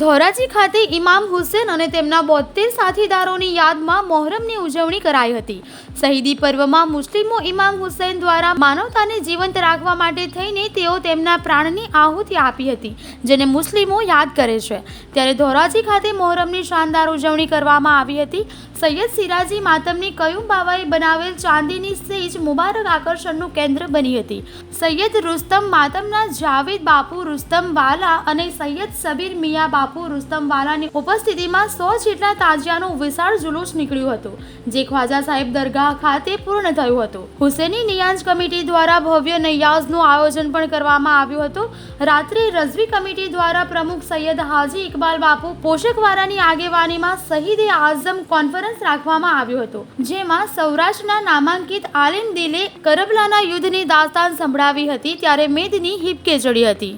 ધોરાજી ખાતે ઇમામ હુસેન અને તેમના બોતેર સાથીદારોની યાદમાં મોહરમની ઉજવણી કરાઈ હતી. શહીદી પર્વમાં મુસ્લિમો ઇમામ હુસૈન દ્વારા માનવતાને જીવંત રાખવા માટે થઈને તેઓ તેમના પ્રાણની આહુતિ આપી હતી, જેને મુસ્લિમો યાદ કરે છે. ત્યારે ધોરાજી ખાતે મોહરમની શાનદાર ઉજવણી કરવામાં આવી હતી. સૈયદ સિરાજી માતમની કયુમ બાવાએ બનાવેલ ચાંદીની સેજ મુબારક આકર્ષણનું કેન્દ્ર બની હતી. સૈયદ રુસ્તમ માતમના જાવેદ બાપુ, રુસ્તમ વાલા અને સૈયદ સબીર મિયા બાપુ રુસ્તમ વાલાની ઉપસ્થિતિમાં સો જેટલા તાજિયાનું વિશાળ જુલુસ નીકળ્યું હતું, જે ખ્વાજા સાહેબ દરગાહ ખાતે પૂર્ણ થયું હતું. હુસેની નિયાઝ કમિટી દ્વારા ભવ્ય નૈયાઝનું આયોજન પણ કરવામાં આવ્યું હતું. રાત્રે રઝવી કમિટી દ્વારા પ્રમુખ સૈયદ હાજી ઇકબાલ બાપુ પોષકવાળાની આગેવાનીમાં શહીદે આઝમ કોન્ફરન્સ રાખવામાં આવ્યું હતું, જેમાં સૌરાષ્ટ્રના નામાંકિત આલિમ દિલે કરબલાના યુદ્ધની દાસ્તાન સંભળાવી હતી, ત્યારે મેદની હિપકે ચડી હતી.